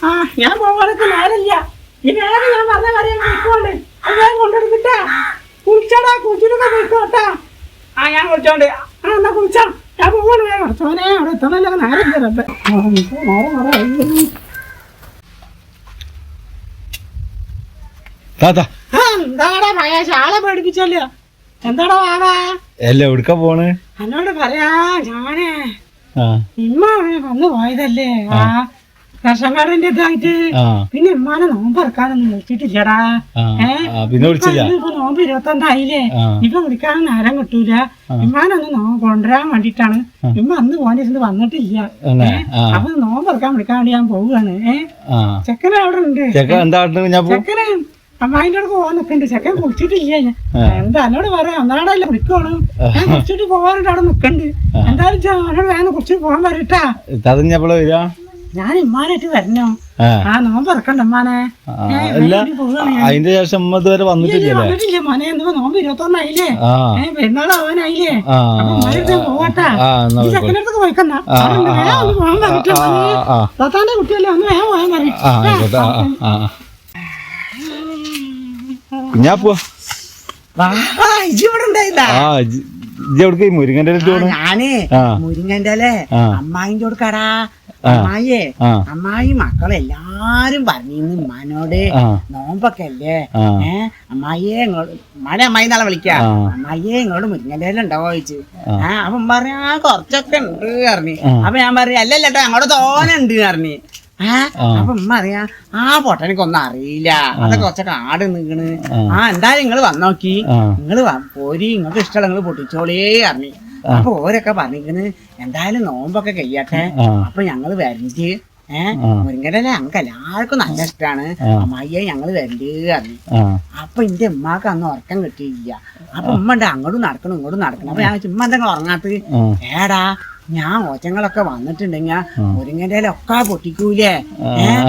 ആ ഞാൻ പോവാനൊക്കെ നേരമില്ല. ഈ നേരം ഞാൻ പറഞ്ഞ കാര്യം വിളിക്കോണ്ട് അത് ഞാൻ കൊണ്ടെടുത്തിട്ടാ കുളിച്ചടാ കുളിച്ചിട്ടൊക്കെ വിളിക്കോട്ടാ ആ ഞാൻ കുടിച്ചോണ്ട് ആ എന്നാ കുളിച്ചാ. ഞാൻ പോവാണ് വേഗം. ചോനെ അവിടെ എത്തണല്ലോ ആ, എനിക്ക് നേരം കുറെ ആയി. താത്ത. ആ എന്താടാ പറയാ ശാല പേടിപ്പിച്ചല്ലോ? എന്താടാ വാവാ? അല്ല എവിടുക്ക പോണ്? എന്നോട് പറയാ ഞാനേ ഇമ്മ വന്നു പോയതല്ലേ? ആ. കാർഡിന്റെ ഇതായിട്ട്. പിന്നെ ഇമ്മാനെ നോമ്പറക്കാനൊന്നും വിളിച്ചിട്ടില്ലടാ. ആ ഏ? ആ, ഇപ്പൊ നോമ്പ് ഇരുപത്തൊന്നായില്ലേ? ഇപ്പൊ വിളിക്കാൻ നേരം കിട്ടൂല. ഇമ്മാനൊന്ന് നോമ്പ് കൊണ്ടുവരാൻ വേണ്ടിട്ടാണ് ഇമ്മ അന്ന് പോകാനിരുന്ന് വന്നിട്ടില്ല. അപ്പൊ നോമ്പ് ഇറക്കാൻ വിളിക്കാൻ വേണ്ടി ഞാൻ പോവുകയാണ്. ചെക്കനെ അവിടെ ഉണ്ട്. ചെക്കന് അമ്മായിന്റെ അടുത്ത് പോകാൻ നിക്കണ്ട് ചെക്കൻ കുളിച്ചിട്ടില്ല ഞാൻ. എന്താ എന്നോട് പറയാം? ഒന്നാടല്ലേ വിളിക്കോളൂ ഞാൻ കുളിച്ചിട്ട് പോകാറുണ്ട് അവിടെ നിക്കണ്ട് എന്തായാലും അവനോട് വേണം കുളിച്ചിട്ട് പോകാൻ വരട്ടാ ഞാൻ ഇമ്മാനായിട്ട് വരണോ? ആ. നോമ്പ് നോമ്പറക്കണ്ട ഇമ്മാനെ. അതിന്റെ ശേഷം വരെ ഇതുവരെ വന്നിട്ടില്ലല്ലേ? വന്നിട്ടില്ല മോനെ. എന്തുവാ നോമ്പ് ഇരുപത്തൊന്നായില്ലേ? പെരുന്നാൾ ആവാനായില്ലേ. ചെക്കന്റെ അടുത്ത് പോയിക്കണ്ട. പോകാൻ പറഞ്ഞിട്ട് ആ, ആ, ആ. കുട്ടിയല്ലേ ഒന്ന് വേഗം പോകാൻ പറയും ആ ആയിക്കോട്ടെ ആ ആ, ആ ഞാൻ പോവാ ആ ഇജിവിടെ ഉണ്ടായില്ല ആ ഇജ്ജ് ഇജ്ജ് എവിടേക്ക് മുരിങ്ങന്റെ ആ മുരിങ്ങന്റെ അല്ലേ. അമ്മായിന്റെ കൊടുക്കടാ. അമ്മായിയെ അമ്മായി മക്കളെല്ലാരും പറഞ്ഞിരുന്നു ഉമ്മാനോട് നോമ്പൊക്കെ അല്ലേ ഏ അമ്മായിയെ ഉമ്മാനെ അമ്മായി നാളെ വിളിക്കാ. അമ്മായിയെ ഇങ്ങോട്ട് മുരിങ്ങന്റെ ഉണ്ടാവോ ചോദിച്ചു. ആ. അപ്പം പറയാ കുറച്ചൊക്കെ ഉണ്ട് പറഞ്ഞു. അപ്പൊ ഞാൻ പറയാ അല്ലല്ലോ അങ്ങോട്ട് തോനുണ്ട് പറഞ്ഞു. അപ്പൊ ഉമ്മ അറിയാ ആ പൊട്ടനക്കൊന്നും അറിയില്ല. അതൊക്കെ കുറച്ചൊക്കെ ആട് നിക്കണ്. ആ. എന്തായാലും നിങ്ങൾ വന്നോക്കി നിങ്ങൾ പോരി നിങ്ങൾക്ക് ഇഷ്ടമുള്ള നിങ്ങൾ പൊട്ടിച്ചോളേ അറിഞ്ഞു അപ്പൊ ഓരൊക്കെ പറഞ്ഞിരിക്കണ് എന്തായാലും നോമ്പൊക്കെ കഴിയട്ടെ. അപ്പൊ ഞങ്ങൾ വരണ്ട് ഏഹ് ആ. മുരിങ്ങയുടെ ഞങ്ങൾക്ക് എല്ലാവർക്കും നല്ല ഇഷ്ടമാണ് അമ്മയ്യെ ഞങ്ങൾ ഞങ്ങൾ വരണ്ട് അറിഞ്ഞു അപ്പൊ എന്റെ ഉമ്മാക്ക് അന്ന് ഉറക്കം കിട്ടിയില്ല. അപ്പൊ ഉമ്മ ഉണ്ട് അങ്ങോട്ടും നടക്കണം ഇങ്ങോട്ടും നടക്കണം. അപ്പൊ ഞാൻ ചുമ്മാ എന്തെങ്കിലും ഉറങ്ങാത്തത്? ഏടാ ഞാൻ ഓച്ചങ്ങളൊക്കെ വന്നിട്ടുണ്ടെങ്കിൽ മുരിങ്ങന്റെ ഒക്കെ പൊട്ടിക്കൂലേ? ഏഹ്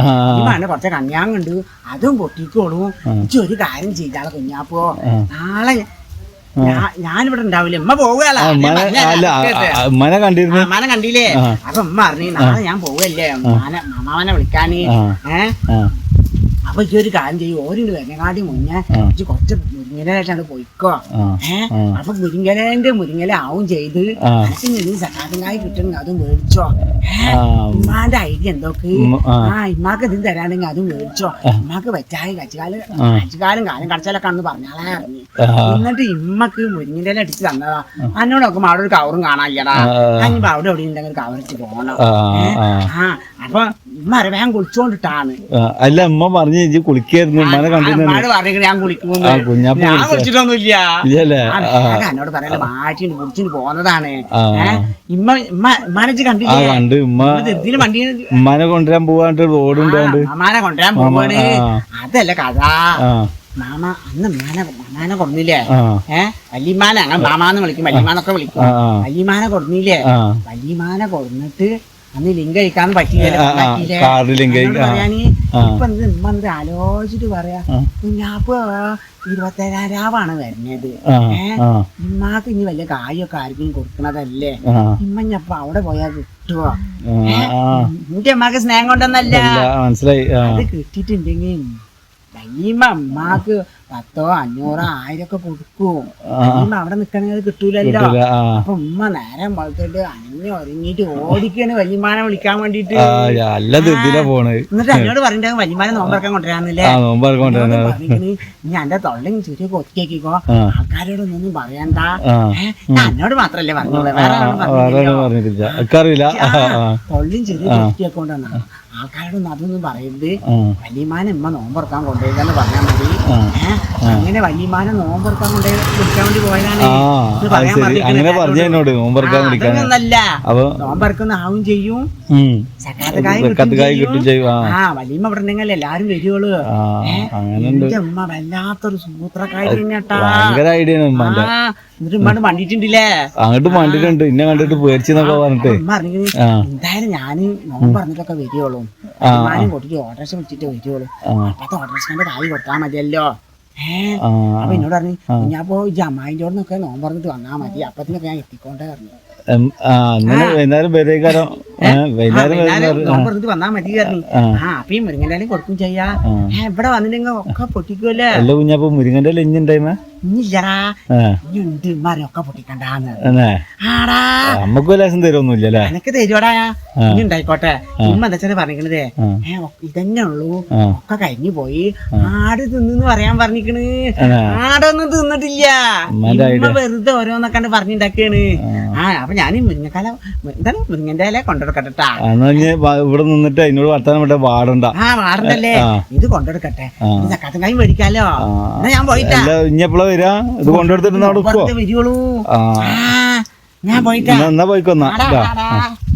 കൊറച്ച് കണ്യാങ്ങുണ്ട്. അതും പൊട്ടിക്കോളൂ. ഒരു കാര്യം ചെയ്താളെ കുഞ്ഞാപ്പോ. നാളെ ഞാനിവിടെ ഉണ്ടാവില്ല? ഉമ്മ പോവുകയല്ല മന കണ്ടില്ലേ. അപ്പൊ ഉമ്മ പറഞ്ഞു നാളെ ഞാൻ പോവല്ലേ? മാമാവനെ വിളിക്കാന്. ആ. അപ്പൊ ഈ ഒരു കാര്യം ചെയ്യും. ഓരോ വരുന്നകാട്ടി മുന്നേ കുറച്ച് മുരിങ്ങലായിട്ടാണ് പോയിക്കോ. ഏഹ് അപ്പൊ മുരിങ്ങലേന്റെ മുരിങ്ങല ആവും ചെയ്ത്. മനസ്സിന് നീ കിട്ടണമെങ്കിൽ അതും മേടിച്ചോ. ഉമ്മാന്റെ ഐഡിയ എന്തൊക്കെ? ആ. ഇമ്മാക്ക് ഇത് തരാണെങ്കിൽ അത് മേടിച്ചോ. ഇമ്മാക്ക് വെച്ചായി കച്ചുകാലം. കച്ചുകാലം കാലം കടച്ചാലൊക്കെ അന്ന് പറഞ്ഞാലേ ഇറങ്ങി എന്നിട്ട് ഇമ്മക്ക് മുരിങ്ങിന്റെ അടിച്ച് തന്നതാ. എന്നോട് നോക്കുമ്പോ അവിടെ ഒരു കവറും കാണാനില്ലടാ. ഞാനിപ്പോ അവിടെ എവിടെ ഉണ്ടെങ്കിൽ കവറിച്ച് പോകണം ആ അപ്പൊ കുളിച്ചോണ്ടിട്ടാണ്. അല്ല അമ്മ പറഞ്ഞു ഇജ്ജ് കുളിക്കായിരുന്നു. ഉമ്മനെ കണ്ടിരുന്നു പറഞ്ഞിട്ട് ഞാൻ കുഞ്ഞാപ്പ ഞാൻ കുളിച്ചിട്ടൊന്നുമില്ല. എന്നോട് പറയല പോന്നതാണ് ആ. ഇമ്മ ഇമ്മ കണ്ട്. വണ്ടി ഉമ്മാനെ കൊണ്ടുവരാൻ പോവാണ്ട് റോഡ് ഉണ്ടാണ്ട് മാമാനെ കൊണ്ടുവരാൻ പോവാണ്. അതല്ല കഥ. മാമ അന്ന് മാന മാമാനെ കൊടുന്നില്ലേ ഏഹ് വല്യമാനെ അങ്ങനെ മാമാന്ന് വിളിക്കും വല്യമാനൊക്കെ വിളിക്കും. വല്യമാനെ കൊടുന്നില്ലേ വല്യമാനെ കൊടുന്നിട്ട് അന്ന് ലിങ്ക് കഴിക്കാൻ എന്ത് ആലോചിച്ചിട്ട് പറയാ. കുഞ്ഞാപ്പ് ഇരുപത്തേഴാം രാവാണ് വരുന്നത്. ഇമ്മാക്ക് ഇനി വല്ല കായൊക്കെ ആർക്കും കൊടുക്കണതല്ലേ? ഇമ്മ ഇമ്മഞ്ഞപ്പ അവിടെ പോയാൽ കിട്ടുവോ? എന്റെ അമ്മയ്ക്ക് സ്നേഹം കൊണ്ടൊന്നല്ല. മനസ്സിലായി. അത് കിട്ടിയിട്ടുണ്ടെങ്കിൽ വല്യമ്മ അമ്മാക്ക് പത്തോ അഞ്ഞൂറോ ആയിരം ഒക്കെ കൊടുക്കും. അവിടെ നിക്കണെങ്കിൽ അത് കിട്ടൂലല്ലോ. അപ്പൊ ഉമ്മ നേരം വളർത്തിട്ട് അനങ്ങി ഒരുങ്ങിട്ട് ഓടിക്കാണ് വല്യമാനെ വിളിക്കാൻ വേണ്ടിട്ട് നല്ല ഇതിലാ പോണ്. എന്നിട്ട് എന്നോട് പറഞ്ഞിട്ട് വല്യമാനെ നോമ്പറക്കാൻ കൊണ്ടുവരാന്നില്ലേ? ഇനി എന്റെ തൊള്ളിയും ചെറിയൊക്കെ ഒറ്റയ്ക്കോ ആൾക്കാരോടൊന്നും പറയണ്ട. ഞാൻ എന്നോട് മാത്രല്ലേ പറഞ്ഞോളൂ വേറെ ആരോടും പറഞ്ഞിട്ടില്ല. തൊള്ളിയും ചെറിയ ഒറ്റയൊക്കെ കൊണ്ടാണ് ആൾക്കാരോടൊന്നും അതൊന്നും പറയരുത്. വല്യമാനെ ഇമ്മ നോമ്പറക്കാൻ കൊണ്ടുപോയതെന്ന് പറഞ്ഞാൽ മതി. അങ്ങനെ വല്യമാനെ നോമ്പറക്കാൻ കൊണ്ടുപോയി വിളിക്കാൻ വേണ്ടി പോയതാണ്. നോമ്പറക്കുന്ന ആവും ചെയ്യും. വലിയമ്മ ആ. വല്യമ്മ ഇവിടെ ഉണ്ടെങ്കിൽ എല്ലാരും വരുവുള്ളൂ. എന്റെ ഉമ്മ വല്ലാത്തൊരു സൂത്രക്കാരി തന്നെട്ടാ എന്നിട്ട് ഉമ്മാണ്ട് മണ്ടിട്ടുണ്ടില്ലേ അങ്ങോട്ട് മണ്ടിട്ടുണ്ട് ഇന്നെ കണ്ടിട്ട് പേടിച്ചെന്നൊക്കെ പറഞ്ഞിട്ട്. ഉമ്മ എന്തായാലും ഞാൻ നോമ്പ് പറഞ്ഞിട്ടൊക്കെ വരികയുള്ളൂ. ഞാനും കൂട്ടിട്ട് ഓട്ടോറിക്ഷ വിളിച്ചിട്ട് വരികയുള്ളൂ ആ. അപ്പത്തെ ഓട്ടോറിക്ഷന്റെ താഴെ കൊടുത്താൽ മതിയല്ലോ. ഏഹ് അപ്പൊ എന്നോട് പറഞ്ഞു ഞാൻ ഈ അമ്മായിന്റെ നിന്നൊക്കെ നോമ്പ് പറഞ്ഞിട്ട് വന്നാൽ മതി. അപ്പത്തിനൊക്കെ ഞാൻ എത്തിക്കൊണ്ടേ പറഞ്ഞു. വൈകുന്നേരം വരേക്കാരം വന്നാ മതി ആ. അപ്പൊ ഈ കൊടുക്കും ചെയ്യാ. ഇവിടെ വന്നിട്ടുണ്ടെങ്കിൽ ഒക്കെ പൊട്ടിക്കുമല്ലേ അല്ല കുഞ്ഞപ്പോ മുരിങ്ങന്റെ ഇല ഇനി ഉണ്ട് പൊട്ടിക്കണ്ടാന്ന്. ആടാ. നമുക്ക് ലേശം തരുമൊന്നുമില്ല അല്ലേ എനക്ക് തരുവാടാ? ഇനി ഉണ്ടായിക്കോട്ടെ. ഇമ്മ എന്താ വെച്ചാൽ പറഞ്ഞിക്കണതേ ആ. ഏ ഇതന്നെ ഉള്ളൂ. ഒക്കെ കഴിഞ്ഞു പോയി. ആട് തിന്നു പറയാൻ പറഞ്ഞിക്കണ്. ആടൊന്നും തിന്നിട്ടില്ല. ഇമ്മ വെറുതെ ഓരോന്നൊക്കെ പറഞ്ഞിണ്ടാക്കിയാണ് ആ. അപ്പൊ ഞാൻ മുരിങ്ങക്കാല എന്താണ് മുരിങ്ങന്റെ ഇല കൊണ്ടെടുക്കട്ടെ ഇവിടെ നിന്നിട്ട് വർത്താനം വിട്ട ആ വാടണ്ടല്ലേ? ഇത് കൊണ്ടെടുക്കട്ടെ. ഇത് കായും മേടിക്കാലോ. ഞാൻ പോയിട്ടാ. എപ്പോഴാ വരാ. ഇത് കൊണ്ടെടുത്തിട്ട് നടക്കുവോ ആ. ഞാൻ പോയിട്ട്. എന്നാ-